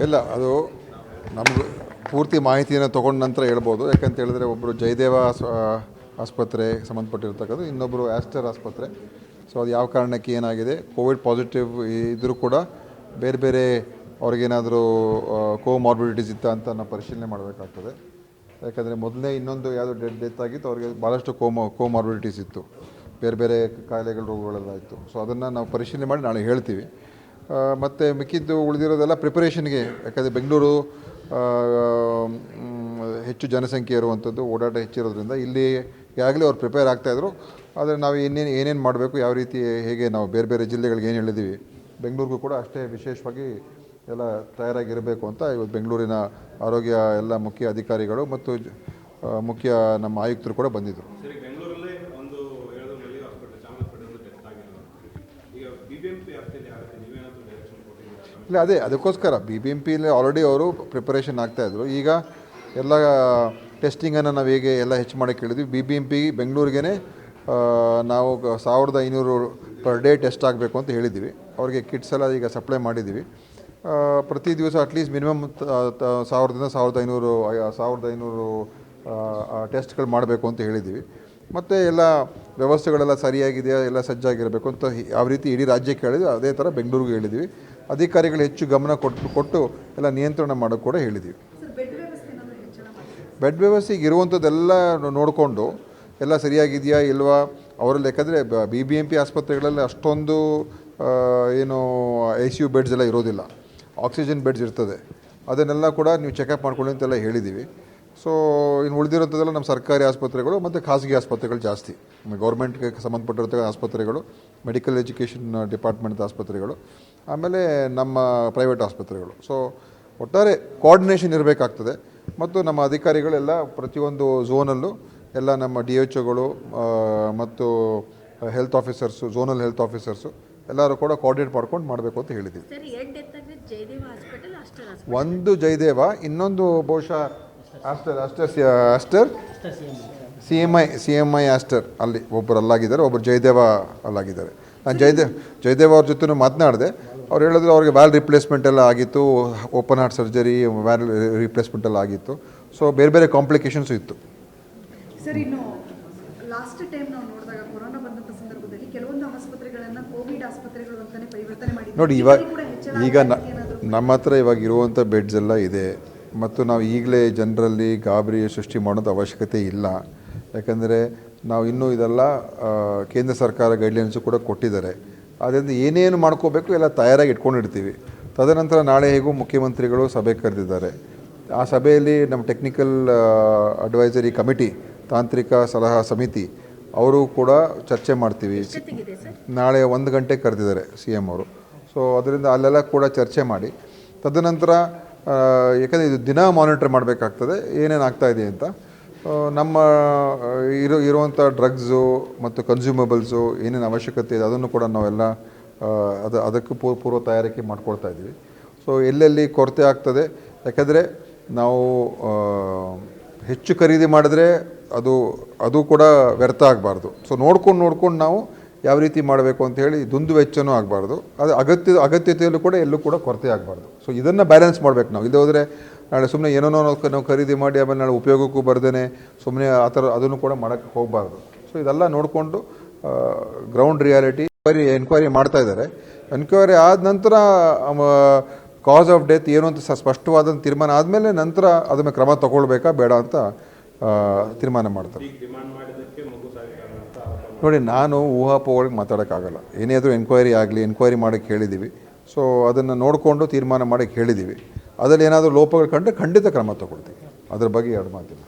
ಇಲ್ಲ, ಅದು ನಮ್ಗೆ ಪೂರ್ತಿ ಮಾಹಿತಿಯನ್ನು ತೊಗೊಂಡ ನಂತರ ಹೇಳ್ಬೋದು. ಯಾಕಂತ ಹೇಳಿದ್ರೆ ಒಬ್ಬರು ಜಯದೇವ ಆಸ್ಪತ್ರೆ ಸಂಬಂಧಪಟ್ಟಿರ್ತಕ್ಕಂಥ ಇನ್ನೊಬ್ಬರು ಆಸ್ಟರ್ ಆಸ್ಪತ್ರೆ. ಸೊ ಅದು ಯಾವ ಕಾರಣಕ್ಕೆ ಏನಾಗಿದೆ? ಕೋವಿಡ್ ಪಾಸಿಟಿವ್ ಇದ್ದರೂ ಕೂಡ ಬೇರೆ ಬೇರೆ ಅವ್ರಿಗೇನಾದರೂ ಕೋಮಾರ್ಬಿಡಿಟೀಸ್ ಇತ್ತ ಅಂತ ನಾವು ಪರಿಶೀಲನೆ ಮಾಡಬೇಕಾಗ್ತದೆ. ಯಾಕಂದರೆ ಮೊದಲನೇ ಇನ್ನೊಂದು ಯಾವುದೋ ಡೆಡ್ ಡೆತ್ ಆಗಿತ್ತು, ಅವ್ರಿಗೆ ಭಾಳಷ್ಟು ಕೋಮೋ ಕೋಮಾರ್ಬಿಡಿಟೀಸ್ ಇತ್ತು. ಬೇರೆ ಬೇರೆ ಕಾಯಿಲೆಗಳ ರೋಗಗಳೆಲ್ಲ ಇತ್ತು. ಸೊ ಅದನ್ನು ನಾವು ಪರಿಶೀಲನೆ ಮಾಡಿ ನಾಳೆ ಹೇಳ್ತೀವಿ. ಮತ್ತು ಮಿಕ್ಕಿದ್ದು ಉಳಿದಿರೋದೆಲ್ಲ ಪ್ರಿಪರೇಷನ್ಗೆ ಯಾಕಂದರೆ ಬೆಂಗಳೂರು ಹೆಚ್ಚು ಜನಸಂಖ್ಯೆ ಇರುವಂಥದ್ದು ಓಡಾಟ ಹೆಚ್ಚಿರೋದ್ರಿಂದ ಇಲ್ಲಿ ಈಗಾಗಲೇ ಅವ್ರು ಪ್ರಿಪೇರ್ ಆಗ್ತಾಯಿದ್ರು ಆದರೆ ನಾವು ಇನ್ನೇನು, ಏನೇನು ಮಾಡಬೇಕು, ಯಾವ ರೀತಿ, ಹೇಗೆ ನಾವು ಬೇರೆ ಬೇರೆ ಜಿಲ್ಲೆಗಳಿಗೆ ಏನು ಹೇಳಿದ್ದೀವಿ. ಬೆಂಗಳೂರಿಗೂ ಕೂಡ ಅಷ್ಟೇ ವಿಶೇಷವಾಗಿ ಎಲ್ಲ ತಯಾರಾಗಿರಬೇಕು ಅಂತ ಇವತ್ತು ಬೆಂಗಳೂರಿನ ಆರೋಗ್ಯ ಎಲ್ಲ ಮುಖ್ಯ ಅಧಿಕಾರಿಗಳು ಮತ್ತು ಮುಖ್ಯ ನಮ್ಮ ಆಯುಕ್ತರು ಕೂಡ ಬಂದಿದ್ದರು ಸರಿ ಬೆಂಗಳೂರಲ್ಲೇ ಒಂದು ಹೇಳಿದ್ರು ಮಲ್ಲಿ ಹಾಸ್ಪಿಟಲ್ ಚಾಮರಾಜಪೇಟೆ ಒಂದು ಟೆಸ್ಟ್ ಆಗಿರೋದು ಈಗ ಬಿ ಬಿ ಎಂ ಪಿ ವ್ಯಾಪ್ತಿಯಲ್ಲಿ ಆಗುತ್ತೆ ನೀವೇನಾದರೂ ಡೈರೆಕ್ಷನ್ ಕೊಟ್ಟಿದ್ದೀರಾ ಇಲ್ಲ, ಅದೇ, ಅದಕ್ಕೋಸ್ಕರ B B M P already ಅವರು ಪ್ರಿಪರೇಷನ್ ಆಗ್ತಾಯಿದ್ರು ಈಗ ಎಲ್ಲ ಟೆಸ್ಟಿಂಗನ್ನು ನಾವು ಹೇಗೆ ಎಲ್ಲ ಹೆಚ್ಚು ಮಾಡೋಕ್ಕೆ ಹೇಳಿದ್ವಿ ಬಿ ಬಿ ಎಂ ಪಿ ಬೆಂಗಳೂರಿಗೇ ನಾವು ಸಾವಿರದ ಐನೂರು ಪರ್ ಡೇ ಟೆಸ್ಟ್ ಆಗಬೇಕು ಅಂತ ಹೇಳಿದ್ದೀವಿ. ಅವ್ರಿಗೆ ಕಿಟ್ಸ್ ಎಲ್ಲ ಈಗ ಸಪ್ಲೈ ಮಾಡಿದ್ದೀವಿ. ಪ್ರತಿ ದಿವಸ ಅಟ್ಲೀಸ್ಟ್ ಮಿನಿಮಮ್ ಸಾವಿರದಿಂದ ಸಾವಿರದ ಐನೂರು ಸಾವಿರದ ಐನೂರು ಟೆಸ್ಟ್ಗಳು ಮಾಡಬೇಕು ಅಂತ ಹೇಳಿದ್ದೀವಿ. ಮತ್ತು ಎಲ್ಲ ವ್ಯವಸ್ಥೆಗಳೆಲ್ಲ ಸರಿಯಾಗಿದೆಯಾ, ಎಲ್ಲ ಸಜ್ಜಾಗಿರಬೇಕು ಅಂತ ಯಾವ ರೀತಿ ಇಡೀ ರಾಜ್ಯಕ್ಕೆ ಹೇಳಿದ್ವಿ ಅದೇ ಥರ ಬೆಂಗಳೂರಿಗೆ ಹೇಳಿದ್ವಿ ಅಧಿಕಾರಿಗಳು ಹೆಚ್ಚು ಗಮನ ಕೊಟ್ಟು ಕೊಟ್ಟು ಎಲ್ಲ ನಿಯಂತ್ರಣ ಮಾಡೋಕ್ಕೆ ಕೂಡ ಹೇಳಿದ್ವಿ ಬೆಡ್ ವ್ಯವಸ್ಥೆ ಈಗ ಇರುವಂಥದ್ದೆಲ್ಲ ನೋಡಿಕೊಂಡು ಎಲ್ಲ ಸರಿಯಾಗಿದೆಯಾ ಇಲ್ವಾ, ಅವರಲ್ಲಿ ಯಾಕಂದರೆ ಬಿ ಬಿ ಎಂ ಪಿ ಆಸ್ಪತ್ರೆಗಳಲ್ಲಿ ಅಷ್ಟೊಂದು ಏನು ಐ ಸಿ ಯು ಬೆಡ್ಸ್ ಎಲ್ಲ ಇರೋದಿಲ್ಲ. ಆಕ್ಸಿಜನ್ ಬೆಡ್ಸ್ ಇರ್ತದೆ. ಅದನ್ನೆಲ್ಲ ಕೂಡ ನೀವು ಚೆಕಪ್ ಮಾಡ್ಕೊಳ್ಳಿ ಅಂತೆಲ್ಲ ಹೇಳಿದ್ದೀವಿ. ಸೊ ಇನ್ನು ಉಳಿದಿರೋದೆಲ್ಲ ನಮ್ಮ ಸರ್ಕಾರಿ ಆಸ್ಪತ್ರೆಗಳು ಮತ್ತು ಖಾಸಗಿ ಆಸ್ಪತ್ರೆಗಳು ಜಾಸ್ತಿ. ಗೌರ್ಮೆಂಟ್ಗೆ ಸಂಬಂಧಪಟ್ಟಿರೋ ಆಸ್ಪತ್ರೆಗಳು ಮೆಡಿಕಲ್ ಎಜುಕೇಷನ್ ಡಿಪಾರ್ಟ್ಮೆಂಟ್ ಆಸ್ಪತ್ರೆಗಳು ಆಮೇಲೆ ನಮ್ಮ ಪ್ರೈವೇಟ್ ಆಸ್ಪತ್ರೆಗಳು. ಸೊ ಒಟ್ಟಾರೆ ಕೋಆರ್ಡಿನೇಷನ್ ಇರಬೇಕಾಗ್ತದೆ. ಮತ್ತು ನಮ್ಮ ಅಧಿಕಾರಿಗಳೆಲ್ಲ ಪ್ರತಿಯೊಂದು ಝೋನಲ್ಲೂ ಎಲ್ಲ ನಮ್ಮ ಡಿ ಎಚ್ ಒಗಳು ಮತ್ತು health officers zonal health officers ಎಲ್ಲರೂ ಕೂಡ ಕೋಆರ್ಡಿನೇಟ್ ಮಾಡ್ಕೊಂಡು ಮಾಡಬೇಕು ಅಂತ ಹೇಳಿದ್ದೀವಿ. ಒಂದು ಜಯದೇವ ಇನ್ನೊಂದು ಬಹುಶಃ Aster Aster C- Aster C M I C M I Aster ಅಲ್ಲಿ ಒಬ್ಬರು ಅಲ್ಲಾಗಿದ್ದಾರೆ ಒಬ್ಬರು ಜಯದೇವ ಅಲ್ಲಾಗಿದ್ದಾರೆ. ನಾನು ಜಯದೇವ್ ಜಯದೇವ ಅವ್ರ ಜೊತೆ ಮಾತನಾಡಿದೆ. ಅವ್ರು ಹೇಳಿದ್ರು ಅವ್ರಿಗೆ ವ್ಯಾಲ್ ರಿಪ್ಲೇಸ್ಮೆಂಟ್ ಎಲ್ಲ ಆಗಿತ್ತು open heart surgery valve replacement ಎಲ್ಲ ಆಗಿತ್ತು. ಸೊ ಬೇರೆ ಬೇರೆ ಕಾಂಪ್ಲಿಕೇಶನ್ಸ್ ಇತ್ತು. ಸರ್ ಇನ್ನು ಲಾಸ್ಟ್ ಟೈಮ್ ನಾವು ನೋಡಿದಾಗ ಕೊರೋನಾ ಸಂದರ್ಭದಲ್ಲಿ ಕೆಲವೊಂದು ಆಸ್ಪತ್ರೆಗಳನ್ನ ಕೋವಿಡ್ ಆಸ್ಪತ್ರೆಗಳು ಅಂತಾನೆ ಪರಿವರ್ತನೆ ಮಾಡಿ ನೋಡಿ ಇವಾಗ ಈಗ ನ- ನಮ್ಮ ಹತ್ರ ಇವಾಗ ಇರುವಂಥ ಬೆಡ್ಸ್ ಎಲ್ಲ ಇದೆ. ಮತ್ತು ನಾವು ಈಗಲೇ ಜನರಲ್ಲಿ ಗಾಬರಿ ಸೃಷ್ಟಿ ಮಾಡೋದು ಅವಶ್ಯಕತೆ ಇಲ್ಲ. ಯಾಕಂದರೆ ನಾವು ಇನ್ನೂ ಇದೆಲ್ಲ ಕೇಂದ್ರ ಸರ್ಕಾರ ಗೈಡ್ಲೈನ್ಸು ಕೂಡ ಕೊಟ್ಟಿದ್ದಾರೆ. ಅದರಿಂದ ಏನೇನು ಮಾಡ್ಕೋಬೇಕು ಎಲ್ಲ ತಯಾರಾಗಿ ಇಟ್ಕೊಂಡಿರ್ತೀವಿ. ತದನಂತರ ನಾಳೆ ಹೇಗೂ ಮುಖ್ಯಮಂತ್ರಿಗಳು ಸಭೆ ಕರೆದಿದ್ದಾರೆ. ಆ ಸಭೆಯಲ್ಲಿ ನಮ್ಮ ಟೆಕ್ನಿಕಲ್ ಅಡ್ವೈಸರಿ ಕಮಿಟಿ ತಾಂತ್ರಿಕ ಸಲಹಾ ಸಮಿತಿ ಅವರು ಕೂಡ ಚರ್ಚೆ ಮಾಡ್ತೀವಿ. ನಾಳೆ ಒಂದು ಗಂಟೆ ಕರೆದಿದ್ದಾರೆ ಸಿ ಎಂ ಅವರು. ಸೊ ಅದರಿಂದ ಅಲ್ಲೆಲ್ಲ ಕೂಡ ಚರ್ಚೆ ಮಾಡಿ. ತದನಂತರ ಯಾಕಂದರೆ ಇದು ದಿನ ಮಾನಿಟರ್ ಮಾಡಬೇಕಾಗ್ತದೆ. ಏನೇನು ಇದೆ ಅಂತ. ನಮ್ಮ ಇರೋ ಇರುವಂಥ ಡ್ರಗ್ಸು ಮತ್ತು ಕನ್ಸ್ಯೂಮಬಲ್ಸು ಏನೇನು ಅವಶ್ಯಕತೆ ಇದೆ, ಅದನ್ನು ಕೂಡ ನಾವೆಲ್ಲ ಅದು, ಅದಕ್ಕೆ ಪೂರ್ವ ಪೂರ್ವ ತಯಾರಿಕೆ ಮಾಡ್ಕೊಳ್ತಾ ಇದ್ದೀವಿ. ಸೊ ಎಲ್ಲೆಲ್ಲಿ ಕೊರತೆ ಆಗ್ತದೆ, ಯಾಕೆಂದರೆ ನಾವು ಹೆಚ್ಚು ಖರೀದಿ ಮಾಡಿದ್ರೆ ಅದು ಅದು ಕೂಡ ವ್ಯರ್ಥ ಆಗಬಾರ್ದು. ಸೊ ನೋಡ್ಕೊಂಡು ನೋಡ್ಕೊಂಡು ನಾವು ಯಾವ ರೀತಿ ಮಾಡಬೇಕು ಅಂತ ಹೇಳಿ ದುಂದು ವೆಚ್ಚನೂ ಆಗಬಾರ್ದು. ಅದು ಅಗತ್ಯ, ಅಗತ್ಯತೆಯಲ್ಲೂ ಕೂಡ ಎಲ್ಲೂ ಕೂಡ ಕೊರತೆ ಆಗಬಾರ್ದು. ಸೊ ಇದನ್ನು ಬ್ಯಾಲೆನ್ಸ್ ಮಾಡಬೇಕು ನಾವು. ಇಲ್ಲದೆ ಹೋದರೆ ನಾಳೆ ಸುಮ್ಮನೆ ಏನೋ ನಾವು ಖರೀದಿ ಮಾಡಿ ಆಮೇಲೆ ನಾಳೆ ಉಪಯೋಗಕ್ಕೂ ಬರ್ದೇ ಸುಮ್ಮನೆ ಆ ಥರ ಅದನ್ನು ಕೂಡ ಮಾಡೋಕ್ಕೆ ಹೋಗಬಾರ್ದು. ಸೊ ಇದೆಲ್ಲ ನೋಡಿಕೊಂಡು ಗ್ರೌಂಡ್ ರಿಯಾಲಿಟಿ ಎನ್ಕ್ವೈರಿ ಎನ್ಕ್ವೈರಿ ಮಾಡ್ತಾ ಇದ್ದಾರೆ. ಎನ್ಕ್ವೈರಿ ಆದ ನಂತರ ಕಾಸ್ ಆಫ್ ಡೆತ್ ಏನು ಅಂತ ಸ್ಪಷ್ಟವಾದ ತೀರ್ಮಾನ ಆದಮೇಲೆ ನಂತರ ಅದನ್ನು ಕ್ರಮ ತಗೊಳ್ಬೇಕಾ ಬೇಡ ಅಂತ ತೀರ್ಮಾನ ಮಾಡ್ತಾರೆ. ನೋಡಿ, ನಾನು ಊಹಾಪೋಹಗಳಿಗೆ ಮಾತಾಡೋಕ್ಕಾಗಲ್ಲ. ಏನೇ ಆದರೂ ಎನ್ಕ್ವೈರಿ ಆಗಲಿ ಎನ್ಕ್ವೈರಿ ಮಾಡೋಕ್ಕೆ ಹೇಳಿದ್ದೀವಿ ಸೊ ಅದನ್ನು ನೋಡಿಕೊಂಡು ತೀರ್ಮಾನ ಮಾಡೋಕ್ಕೆ ಹೇಳಿದ್ದೀವಿ ಅದರಲ್ಲಿ ಏನಾದರೂ ಲೋಪಗಳು ಕಂಡ್ರೆ ಖಂಡಿತ ಕ್ರಮ ತಗೊಳ್ತೀವಿ. ಅದ್ರ ಬಗ್ಗೆ ಎರಡು ಮಾತಿಲ್ಲ.